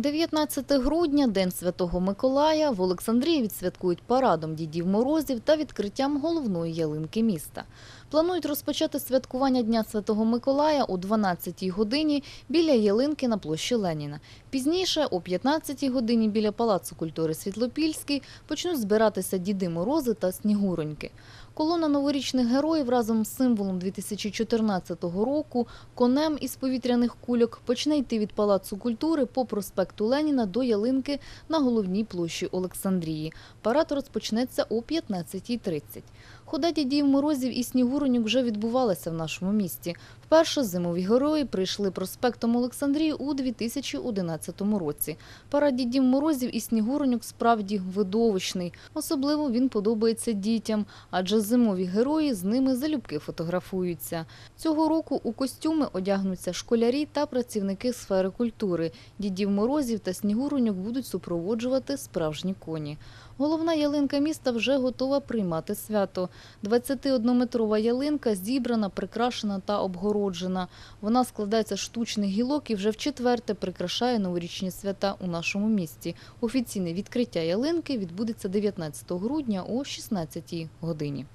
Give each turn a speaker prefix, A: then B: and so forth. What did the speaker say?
A: 19 грудня, День Святого Миколая, в Олександрії відсвяткують парадом Дідів Морозів та відкриттям головної ялинки міста. Планують розпочати святкування Дня Святого Миколая о 12-й годині біля ялинки на площі Леніна. Пізніше, о 15-й годині біля Палацу культури Світлопільський, почнуть збиратися Діди Морози та Снігуроньки. Колона новорічних героїв разом з символом 2014 року конем із повітряних кульок почне йти від Палацу культури по проспекту Леніна до ялинки на головній площі Олександрії. Парад розпочнеться о 15.30. Хода дідів морозів і снігуроньок вже відбувалася в нашому місті. Вперше зимові герої прийшли проспектом Олександрії у 2011 році. Парад дідів морозів і снігуроньок справді видовищний. Особливо він подобається дітям, адже зимові герої з ними залюбки фотографуються. Цього року у костюми одягнуться школярі та працівники сфери культури. Дідів морозів та снігуроньок будуть супроводжувати справжні коні. Головна ялинка міста вже готова приймати свято. 21-метрова ялинка зібрана, прикрашена та обгороджена. Вона складається з штучних гілок і вже вчетверте прикрашає новорічні свята у нашому місті. Офіційне відкриття ялинки відбудеться 19 грудня о 16 годині.